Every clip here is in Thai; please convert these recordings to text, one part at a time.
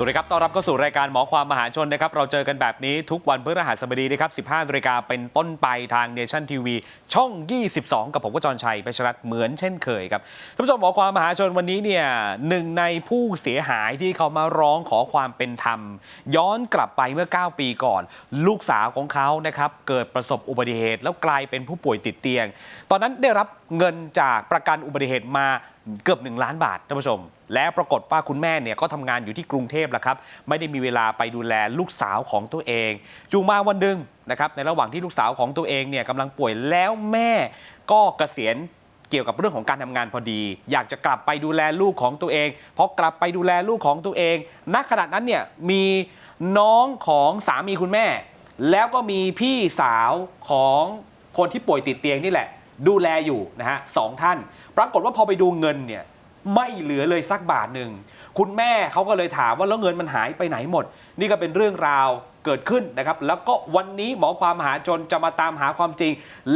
สวัสดีครับ ต้อนรับเข้าสู่รายการหมอความมหาชนนะครับ เราเจอกันแบบนี้ทุกวันพฤหัสบดีนะครับ 15นาฬิกาเป็นต้นไปทางเนชั่นทีวีช่อง 22 กับผมก็จรชัยเพชรรัตน์เหมือนเช่นเคยครับท่านผู้ชมหมอความมหาชนวันนี้เนี่ยหนึ่งในผู้เสียหายที่เขามาร้องขอความเป็นธรรม ย้อนกลับไปเมื่อ 9 ปีก่อน ลูกสาวของเขานะครับเกิดประสบอุบัติเหตุแล้วกลายเป็นผู้ป่วยติดเตียง ตอนนั้นได้รับ เงินจากประกันอุบัติเหตุมาเกือบ 1 ล้านบาทท่านผู้ชม และปรากฏว่าคุณแม่เนี่ยก็ทำงานอยู่ที่กรุงเทพแหละครับ ไม่ได้มีเวลาไปดูแลลูกสาวของตัวเอง จูงมาวันหนึ่งนะครับในระหว่างที่ลูกสาวของตัวเองเนี่ยกำลังป่วยแล้วแม่ก็เกษียณเกี่ยวกับเรื่องของการทำงานพอดี อยากจะกลับไปดูแลลูกของตัวเองพอกลับไปดูแลลูกของตัวเองณขณะนั้นเนี่ยมีน้องของสามีคุณแม่ แล้วก็มีพี่สาวของคนที่ป่วยติดเตียงนี่แหละ ดูแลอยู่นะฮะสองท่าน ปรากฏว่าพอไปดูเงินเนี่ยไม่เหลือเลยสักบาทหนึ่งคุณแม่เขาก็เลยถามว่าแล้วเงินมันหายไปไหนหมด นี่ก็เป็นเรื่องราวเกิดขึ้นนะครับ แล้วก็วันนี้หมอความมหาชนจะมาตามหาความจริง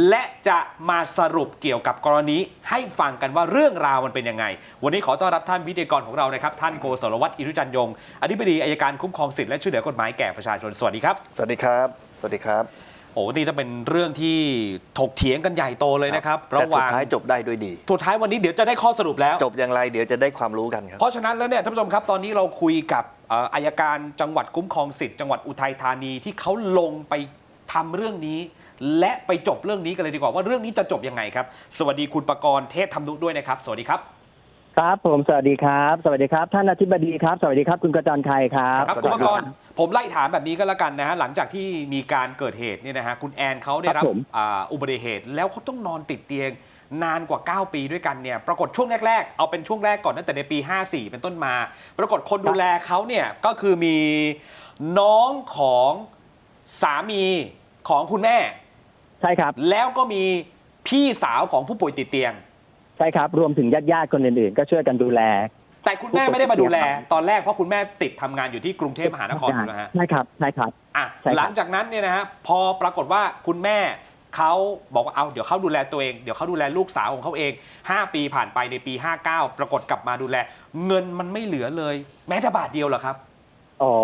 และจะมาสรุปเกี่ยวกับกรณีให้ฟังกันว่าเรื่องราวมันเป็นยังไง วันนี้ขอต้อนรับท่านพิธีกรของเรานะครับ ท่านโกศลวัฒน์อิรุจันยงอธิบดีอายการคุ้มครองสิทธิและช่วยเหลือกฎหมายแก่ประชาชนสวัสดีครับ สวัสดีครับ สวัสดีครับ โอ้นี่จะเป็นเรื่องที่ถกเถียงกันใหญ่โตเลยนะครับแต่ระหสุดว่างท้ายจบได้ด้วยดีสุดท้ายวันนี้เดี๋ยวจะได้ข้อสรุปแล้ว จบอย่างไรเดี๋ยวจะได้ความรู้กันครับ เพราะฉะนั้นแล้วเนี่ยท่านผู้ชมครับตอนนี้เราคุยกับเอ่ออายการจังหวัดคุ้มครองสิทธิ์จังหวัดอุทัยธานีที่เขาลงไปทำเรื่องนี้ และไปจบเรื่องนี้กันเลยดีกว่าว่าเรื่องนี้จะจบยังไงครับ สวัสดีคุณประกรณ์เทศธรรมนุด้วยนะครับ สวัสดีครับ ครับผมสวัสดีครับ สวัสดีครับ ท่านอธิบดีครับ สวัสดีครับคุณกระจรชัยครับ ครับสวัสคุดีณคปรับระกรณ์ ผมไล่ถามแบบนี้ก็แล้วกันนะฮะหลังจากที่มีการเกิดเหตุเนี่ยนะฮะคุณแอนเขาได้รับครับผมอ่าอุบัติเหตุ แล้วเขาต้องนอนติดเตียงนานกว่า 9 ปีด้วยกันเนี่ยปรากฏช่วงแรกๆ เอาเป็นช่วงแรกก่อนตั้งแต่ในปี 54 เป็นต้นมา ปรากฏคนดูแลเขาเนี่ยก็คือมีน้องของสามีของคุณแม่ ใช่ครับ แล้วก็มีพี่สาวของผู้ป่วยติดเตียง ใช่ครับ รวมถึงญาติญาติๆคนอื่นๆ ก็ช่วยกันดูแล แต่คุณแม่ไม่ได้มาดูแล ตอนแรกเพราะคุณแม่ติดทำงานอยู่ที่กรุงเทพมหานครอยู่นะฮะใช่ครับใช่ครับ อะใช่ครับ หลังจากนั้นเนี่ยนะฮะพอปรากฏว่าคุณแม่เขาบอกว่าเอาเดี๋ยวเขาดูแลตัวเองเดี๋ยวเขาดูแลลูกสาวของเขาเอง 5 ปีผ่านไปในปี 59 ปรากฏกลับมาดูแล เงินมันไม่เหลือเลย แม้แต่บาทเดียวเหรอครับ อ๋อ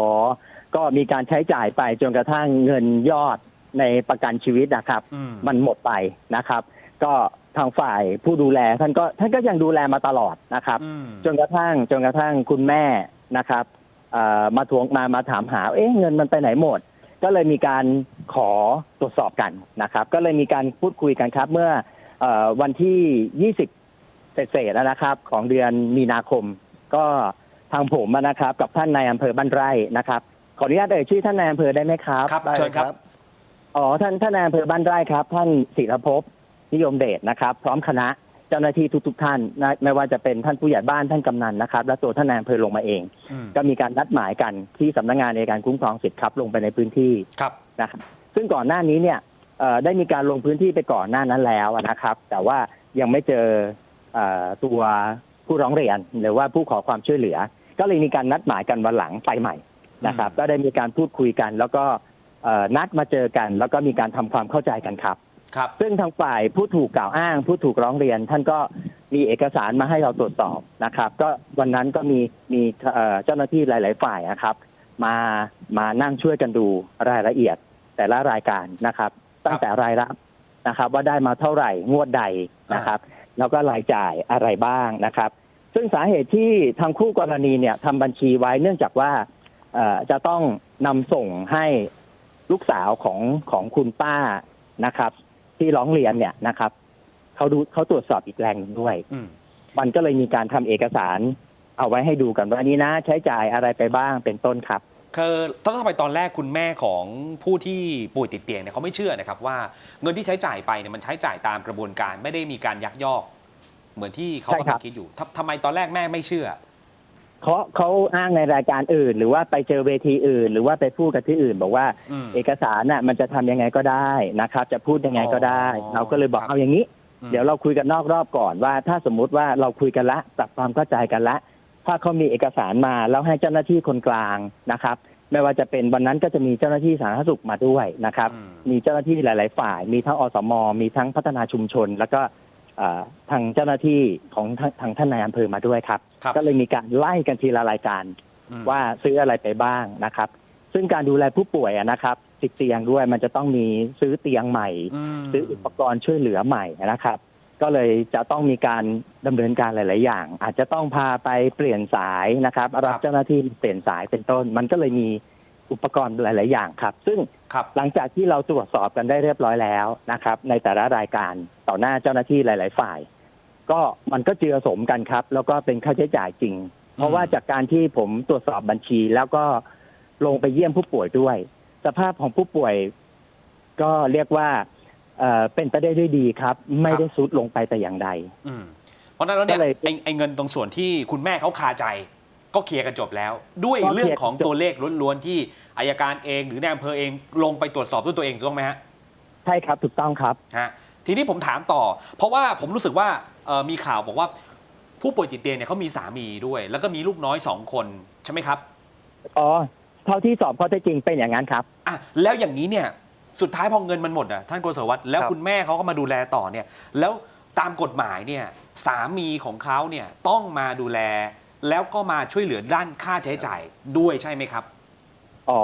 ก็มีการใช้จ่ายไปจนกระทั่งเงินยอดในประกันชีวิตนะครับ อืม มันหมดไปนะครับ ก็ ทางฝ่ายผู้ดูแลท่านก็ท่านก็ยังดูแลมาตลอดนะครับอืมจนกระทั่งจนกระทั่งคุณแม่นะครับเอ่อมาทวงมามาถามหาเอ๊ะเงินมันไปไหนหมด ก็เลยมีการขอตรวจสอบกันนะครับ ก็เลยมีการพูดคุยกันครับ เมื่อเออวันที่ 20 เศษๆนะครับ ของเดือนมีนาคม ก็ทางผมนะครับ กับท่านนายอำเภอบ้านไร่นะครับ ขออนุญาตเอ่ยชื่อท่านนายอำเภอได้ไหมครับครับได้เชิเลญยคครัรับบอ๋อท่านท่านนายอำเภอบ้านไร่ครับ ท่านศิรภพ นิยมเดชนะครับ พร้อมคณะเจ้าหน้าที่ทุก ๆ ท่านนะไม่ว่าจะเป็นท่านผู้ใหญ่บ้านท่านกำนันนะครับ และตัวท่านนายอำเภอลงมาเองอืมก็มีการนัดหมายกันที่สำนักงานในการคุ้มครองสิทธิ์ครับลงไปในพื้นที่ครับนะครับซึ่งก่อนหน้านี้เนี่ยเอ่อได้มีการลงพื้นที่ไปก่อนหน้านั้นแล้วนะครับ แต่ว่ายังไม่เจอเอ่อตัวผู้ร้องเรียนหรือว่าผู้ขอความช่วยเหลือ ก็เลยมีการนัดหมายกันวันหลังไปใหม่นะครับอืมก็ได้มีการพูดคุยกัน แล้วก็เอ่อนัดมาเจอกัน แล้วก็มีการทำความเข้าใจกันครับ ครับ ซึ่งทางฝ่ายผู้ถูกกล่าวอ้าง ผู้ถูกร้องเรียน ท่านก็มีเอกสารมาให้เราตรวจสอบนะครับ ก็วันนั้นก็มีมีเจ้าหน้าที่หลาย ๆ ฝ่ายนะครับ มามานั่งช่วยกันดูรายละเอียดแต่ละรายการนะครับ ตั้งแต่รายรับนะครับ ว่าได้มาเท่าไหร่งวดใดนะครับ แล้วก็รายจ่ายอะไรบ้างนะครับ ซึ่งสาเหตุที่ทางคู่กรณีเนี่ยทำบัญชีไว้เนื่องจากว่าจะต้องนำส่งให้ลูกสาวของของคุณป้านะครับ ที่ร้องเรียนเนี่ยนะครับเขาดูเขาตรวจสอบอีกแรงหนึ่งด้วยอืมมันก็เลยมีการทำเอกสาร เอาไว้ให้ดูกันว่านี่นะ ใช้จ่ายอะไรไปบ้างเป็นต้นครับคือถ้าทำไมตอนแรกคุณแม่ของผู้ที่ป่วยติดเตียงเนี่ยเขาไม่เชื่อนะครับว่าเงินที่ใช้จ่ายไปเนี่ยมันใช้จ่ายตามกระบวนการไม่ได้มีการยักยอก เหมือนที่เขาใช่กำครัลับงคิดอยู่ทำทำไมตอนแรกแม่ไม่เชื่อ เขาเขาอ้างในรายการอื่น หรือว่าไปเจอเวทีอื่น หรือว่าไปพูดกับที่อื่น บอกว่าอืม เอกสารน่ะมันจะทำยังไงก็ได้นะครับ จะพูดยังไงก็ได้ อ๋อเราก็เลยบอกครับ เอาอย่างนี้อืมเดี๋ยวเราคุยกันนอกรอบก่อนว่า ถ้าสมมุติว่าเราคุยกันละปรับความเข้าใจกันละ ถ้าเขามีเอกสารมาแล้วให้เจ้าหน้าที่คนกลางนะครับ ไม่ว่าจะเป็นวันนั้นก็จะมีเจ้าหน้าที่สาธารณสุขมาด้วยนะครับ อืม มีเจ้าหน้าที่หลาย ๆ ฝ่าย มีทั้งอสม มีทั้งพัฒนาชุมชน แล้วก็เอ่อทางเจ้าหน้าที่ของทางทางท่านนายอำเภอมาด้วยครับครับ ก็เลยมีการไล่กันทีละรายการอืมว่าซื้ออะไรไปบ้างนะครับ ซึ่งการดูแลผู้ป่วยอะนะครับติดเตียงด้วยมันจะต้องมีซื้อเตียงใหม่อืมซื้ออุปกรณ์ช่วยเหลือใหม่นะครับ ก็เลยจะต้องมีการดำเนินการหลาย ๆ อย่าง อาจจะต้องพาไปเปลี่ยนสายนะครับ รับเจ้าหน้าที่เปลี่ยนสายเป็นต้น มันก็เลยมีอุปกรณ์หลาย ๆ อย่างครับ ซึ่งครับหลังจากที่เราตรวจสอบกันได้เรียบร้อยแล้วนะครับ ในแต่ละรายการต่อหน้าเจ้าหน้าที่หลาย ๆ ฝ่าย ก็มันก็เจือสมกันครับ แล้วก็เป็นค่าใช้จ่ายจริง เพราะว่าจากการที่ผมตรวจสอบบัญชี แล้วก็ลงไปเยี่ยมผู้ป่วยด้วย สภาพของผู้ป่วย ก็เรียกว่าเอ่อเป็นไปได้ด้วยดีครับ ไม่ได้ซุดลงไปแต่อย่างใดอืมเพราะฉะนั้นแล้วเนี่ยก็เลยไอ้ไอ้เงินตรงส่วนที่คุณแม่เขาคาใจ ก็เคลียร์กันจบแล้ว ด้วยก็เคลียร์เรื่องของกันจบตัวเลขล้วนๆที่อายการเอง หรือในอำเภอเองลงไปตรวจสอบด้วยตัวเองถูกต้องไหมฮะใช่ครับถูกต้องครับฮะ ทีนี้ผมถามต่อ เพราะว่าผมรู้สึกว่าเอ่อมีข่าวบอกว่า ผู้ป่วยติดเตียงเนี่ยเขามีสามีด้วย แล้วก็มีลูกน้อยสองคนใช่ไหมครับอ๋อเท่าที่สอบข้อเท็จจริงเป็นอย่างนั้นครับอะแล้วอย่างนี้เนี่ยสุดท้ายพอเงินมันหมดอะท่านโกศวัตรแล้วครับคุณแม่เขาก็มาดูแลต่อเนี่ย แล้วตามกฎหมายเนี่ยสามีของเขาเนี่ยต้องมาดูแล แล้วก็มาช่วยเหลือด้านค่าใช้จ่ายด้วยใช่ไหมครับ อ๋อ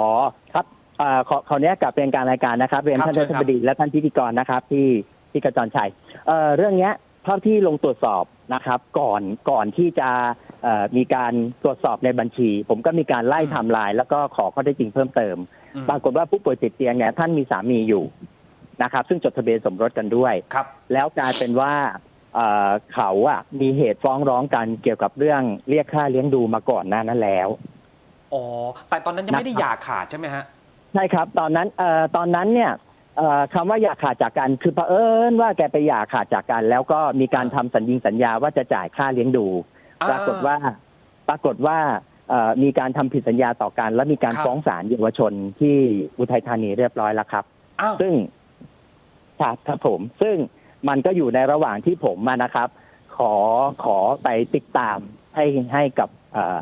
ครับเอ่อขอขออนุญาตกลับเป็นการรายการนะครับเรียนครับท่านเชิรัญฐครับบดีและท่านพิธีกรนะครับที่ ที่กระจรชัยเอ่อเรื่องเนี้ยเท่าที่ลงตรวจสอบนะครับ ก่อนก่อนที่จะเอ่อมีการตรวจสอบในบัญชี ผมก็มีการไล่ไทม์ไลน์แล้วก็ขอข้อเท็จจริงเพิ่มเติม อืมปรากฏว่าผู้ป่วยติดเตียงเนี่ยท่านมีสามีอยู่นะครับ ซึ่งจดทะเบียนสมรสกันด้วย ครับ แล้วกลายเป็นว่าเอ่อเขาอะมีเหตุฟ้องร้องกันเกี่ยวกับเรื่องเรียกค่าเลี้ยงดูมาก่อนหน้านั้นแล้ว อ๋อ แต่ตอนนั้นยังไม่ได้นะครับหย่าขาดใช่ไหมฮะ ใช่ครับ ตอนนั้นเอ่อตอนนั้นเนี่ยเอ่อ คำว่าอย่าขาดจากกันคือเผอิญว่าแกไปอย่าขาดจากกัน แล้วก็มีการทำสัญญิงสัญญาว่าจะจ่ายค่าเลี้ยงดูอ่าปรากฏว่าปรากฏว่าเอ่อมีการทำผิดสัญญาต่อกัน และมีการครับฟ้องศาลเยาวชนที่อุทัยธานีเรียบร้อยแล้วครับอ้าวซึ่งครับครับผม ซึ่งมันก็อยู่ในระหว่างที่ผมมานะครับ ขอขอไปติดตามให้ให้กับเอ่อ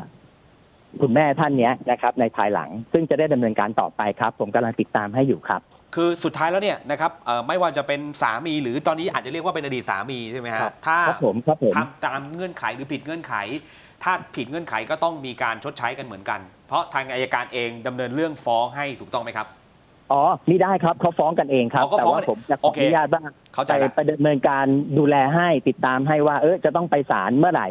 คุณแม่ท่านเนี้ยนะครับ ในภายหลัง ซึ่งจะได้ดำเนินการต่อไปครับ ผมกำลังติดตามให้อยู่ครับ คือสุดท้ายแล้วเนี่ยนะครับเอ่อไม่ว่าจะเป็นสามีหรือตอนนี้อาจจะเรียกว่าเป็นอดีตสามีใช่ไหมครัฮะบ ถ้าครับผมครับผม ทำตามเงื่อนไขหรือผิดเงื่อนไข ถ้าผิดเงื่อนไขก็ต้องมีการชดใช้กันเหมือนกัน เพราะทางอายการเองดำเนินเรื่องฟ้องให้ถูกต้องไหมครับ อ๋อไม่ได้ครับเขาฟ้องกันเองครับ อ๋อเขาแต่ฟ้องว่ากันผมจะขโออเค อนุญาตว่าเข้าใจไปละ ไปดำเนินการดูแลให้ติดตามให้ว่า เออจะต้องไปศาลเมื่อไหร่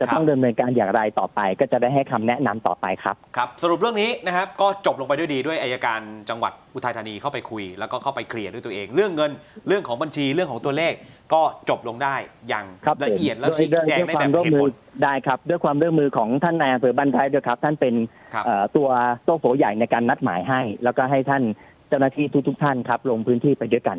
จะครับต้องดำเนินการอย่างไรต่อไป ก็จะได้ให้คำแนะนำต่อไปครับ ครับสรุปเรื่องนี้นะครับก็จบลงไปด้วยดีด้วยอายการจังหวัดอุทัยธานีเข้าไปคุย แล้วก็เข้าไปเคลียร์ด้วยตัวเอง เรื่องเงินเรื่องของบัญชีเรื่องของตัวเลขก็จบลงได้อย่างครับละเอียดแล้วผมชี้ด้วยแจงด้วยได้คแบวามบร่วมเหตุมืผอลได้ครับ ด้วยความร่วมมือของท่านนายอำเภอบ้านไทยด้วยครับ ท่านเป็นครับ เอ่อตัวโต๊ะโผใหญ่ในการนัดหมายให้ แล้วก็ให้ท่านเจ้าหน้าที่ทุกๆท่านครับ ลงพื้นที่ไปด้วยกัน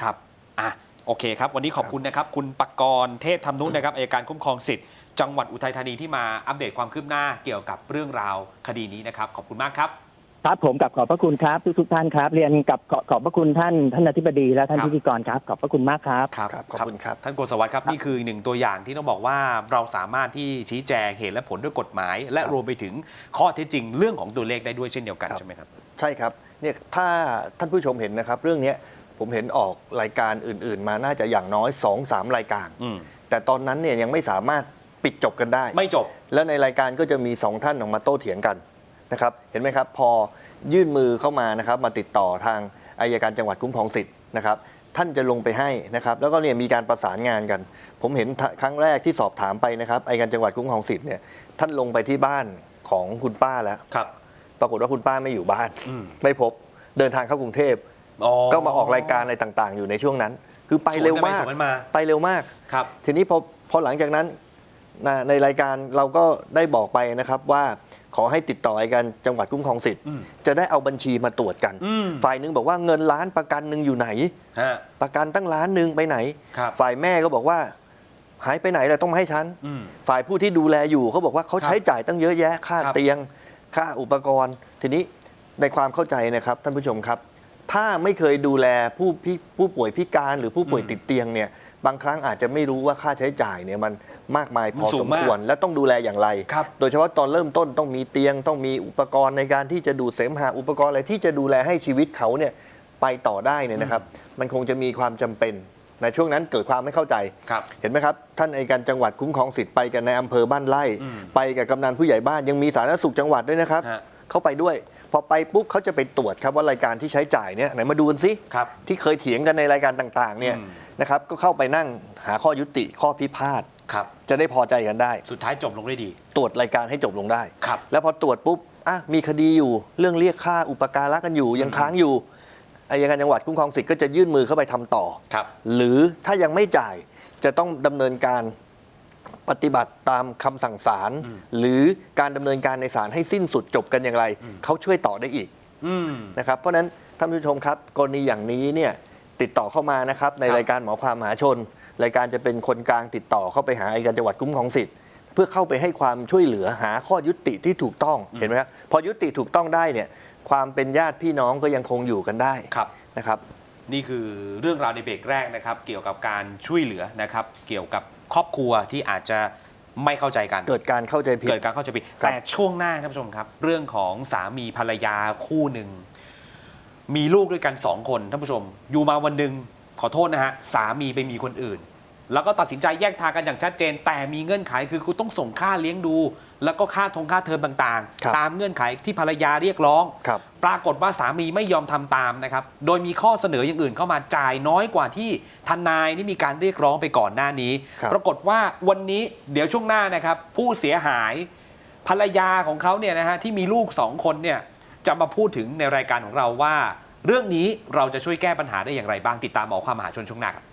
ครับ อะ โอเคครับ วันนี้ขอบคุณนะครับ คุณปกรณ์เทศธรรมนุนะครับ อัยการคุ้มครองสิทธิ์ จังหวัดอุทัยธานีที่มาอัปเดตความคืบหน้าเกี่ยวกับเรื่องราวคดีนี้นะครับ ขอบคุณมากครับครับผมกับขอบพระคุณครับทุกๆท่านครับ เรียนกับขอขอบพระคุณท่านท่านอธิบดีและท่านครับพิธีกรครับ ขอบพระคุณมากครับครับครับขอบคุณครับท่านโกศวัตรครับ นี่คืออีกหนึ่งตัวอย่างที่ต้องบอกว่าเราสามารถที่ชี้แจงเหตุและผลด้วยกฎหมาย และครับรวมไปถึงข้อเท็จจริงเรื่องของตัวเลขได้ด้วยเช่นเดียวกันครับใช่ไหมครับ ใช่ครับเนี่ยถ้าท่านผู้ชมเห็นนะครับ เรื่องเนี้ยผมเห็นออกรายการอื่น ๆ มาน่าจะอย่างน้อย2-3รายการอืมแต่ตอนนั้นเนี่ยยังไม่สามารถ ปิดจบกันได้ ไม่จบ แล้วในรายการก็จะมีสองท่านออกมาโต้เถียงกันนะครับเห็นไหมครับพอยื่นมือเข้ามานะครับมาติดต่อทางอายการจังหวัดคุ้มครองสิทธิ์นะครับท่านจะลงไปให้นะครับแล้วก็เนี่ยมีการประสานงานกัน ผมเห็นทะครั้งแรกที่สอบถามไปนะครับอายการจังหวัดคุ้มครองสิทธิ์เนี่ยท่านลงไปที่บ้านของคุณป้าแล้วครับ ปรากฏว่าคุณป้าไม่อยู่บ้านอืมไม่พบเดินทางเข้ากรุงเทพอ๋อก็มาออกรายการอะไรต่างๆ อยู่ในช่วงนั้น คือไปเร็วมากสวนกันไปสวนกันมาไปเร็วมากครับทีนี้พอพอหลังจากนั้น นะในรายการเราก็ได้บอกไปนะครับว่าขอให้ติดต่ออายการจังหวัดคุ้มครองสิทธิ์อืมจะได้เอาบัญชีมาตรวจกัน อืม ฝ่ายหนึ่งบอกว่าเงินล้านประกันหนึ่งอยู่ไหน ฮะ ประกันตั้งล้านหนึ่งไปไหน ครับ ฝ่ายแม่ก็บอกว่า หายไปไหนเราต้องมาให้ฉัน อืม ฝ่ายผู้ที่ดูแลอยู่เขาบอกว่าเขาครับใช้จ่ายตั้งเยอะแยะ ค่าครับเตียง ค่าอุปกรณ์ ทีนี้ในความเข้าใจนะครับท่านผู้ชมครับ ถ้าไม่เคยดูแลผู้พิผู้ป่วยพิการหรือผู้ป่วยอืมติดเตียงเนี่ยบางครั้งอาจจะไม่รู้ว่าค่าใช้จ่ายเนี่ยมัน มากมายพมันอสูสงมมากควรและต้องดูแลอย่างไรครับโดยเฉพาะตอนเริ่มต้นต้องมีเตียงต้องมีอุปกรณ์ในการที่จะดูดเสมหะอุปกรณ์อะไรที่จะดูแลให้ชีวิตเขาเนี่ยไปต่อได้เนี่ยนะครับ มันคงจะมีความจำเป็นในช่วงนั้นเกิดความไม่เข้าใจครับเห็นไหมครับ ท่านอัยการจังหวัดคุ้มครองสิทธิ์ไปกันในอำเภอบ้านไร่อืมไปกับกำนันผู้ใหญ่บ้านยังมีสาธารณสุขจังหวัดด้วยนะครับฮะเข้าไปด้วย พอไปปุ๊บเขาจะไปตรวจครับว่ารายการที่ใช้จ่ายเนี่ยไหนมาดูกันสิครับที่เคยเถียงกันในรายการต่างๆเนี่ยอืมนะครับก็เข้าไปนั่งหาข้อยุติข้อพิพาท ครับ จะได้พอใจกันได้ สุดท้ายจบลงด้วยดี ตรวจรายการให้จบลงได้ ครับ แล้วพอตรวจปุ๊บอะมีคดีอยู่ เรื่องเรียกค่าอุปการะกันอยู่ ยังค้างอยู่อายการจังหวัดคุ้มครองสิทธิ์ก็จะยื่นมือเข้าไปทำต่อ ครับ หรือถ้ายังไม่จ่ายจะต้องดำเนินการปฏิบัติตามคำสั่งศาลอืมหรือการดำเนินการในศาลให้สิ้นสุดจบกันอย่างไรอืมเขาช่วยต่อได้อีกอืมนะครับ เพราะฉะนั้นท่านผู้ชมครับ กรณีอย่างนี้เนี่ยติดต่อเข้ามานะครับในครับรายการหมอความมหาชน รายการจะเป็นคนกลางติดต่อเข้าไปหาอัยการจังหวัดคุ้มครองสิทธิ์เพื่อเข้าไปให้ความช่วยเหลือหาข้อยุติที่ถูกต้องเห็นไหมครับพอยุติถูกต้องได้เนี่ยความเป็นญาติพี่น้องก็ยังคงอยู่กันได้ครับนะครับ นี่คือเรื่องราวในเบรกแรกนะครับ เกี่ยวกับการช่วยเหลือนะครับ เกี่ยวกับครอบครัวที่อาจจะไม่เข้าใจกันเกิดการเข้าใจผิดเกิดการเข้าใจผิดครับแต่ช่วงหน้าท่านผู้ชมครับ เรื่องของสามีภรรยาคู่หนึ่งมีลูกด้วยกันสองคนท่านผู้ชม อยู่มาวันหนึ่งขอโทษนะฮะสามีไปมีคนอื่น แล้วก็ตัดสินใจแยกทางกันอย่างชัดเจน แต่มีเงื่อนไขคือคุณต้องส่งค่าเลี้ยงดู แล้วก็ค่าทงค่าเทอมต่างครับๆตามเงื่อนไขที่ภรรยาเรียกร้องครับปรากฏว่าสามีไม่ยอมทำตามนะครับ โดยมีข้อเสนออย่างอื่นเข้ามาจ่ายน้อยกว่าที่ทนายนี่มีการเรียกร้องไปก่อนหน้านี้ครับปรากฏว่าวันนี้เดี๋ยวช่วงหน้านะครับ ผู้เสียหายภรรยาของเขาเนี่ยนะฮะที่มีลูกสองคนเนี่ยจะมาพูดถึงในรายการของเราว่า เรื่องนี้เราจะช่วยแก้ปัญหาได้อย่างไรบ้างติดตามหมอความมหาชนช่วงหน้าครับ